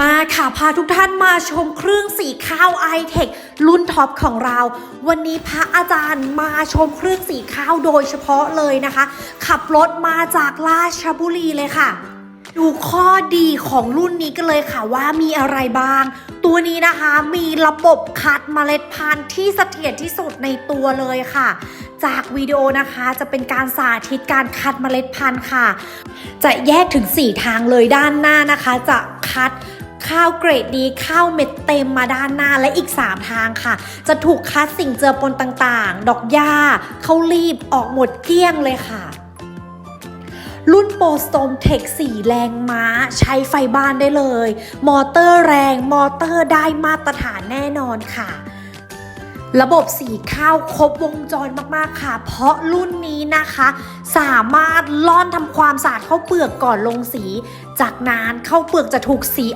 มาค่ะ พาทุกท่านมาชมเครื่องสีข้าวไอเทครุ่นท็อปของเรา วันนี้พระอาจารย์มาชมเครื่องสีข้าวโดยเฉพาะเลยนะคะ ขับรถมาจากราชบุรีเลยค่ะ ดูข้อดีของรุ่นนี้กันเลยค่ะว่ามีอะไรบ้าง ตัวนี้นะคะมีระบบคัดเมล็ดพันธุ์ที่เสถียรที่สุดในตัวเลยค่ะจากวิดีโอนะคะจะเป็นการสาธิตการคัดเมล็ดพันธุ์ค่ะ จะแยกถึง 4 ทางเลยด้านหน้านะคะ จะคัด ข้าวเกรดดีข้าวเม็ดเต็มมาด้านหน้าและอีก 3 ทางค่ะ จะถูกคัดสิ่งเจือปนต่างๆ ดอกหญ้าข้าวรีบออกหมดเกลี้ยงเลยค่ะรุ่นโปรสโตมเทค4แรงม้าใช้ไฟบ้านได้เลย มอเตอร์แรงมอเตอร์ได้มาตรฐานแน่นอนค่ะ ระบบสีข้าวครบวงจรมากๆค่ะ เพราะรุ่นนี้นะคะ สามารถล่อนทำความสะอาดข้าวเปลือกก่อนลงสี จากนั้นข้าวเปลือกจะถูกสี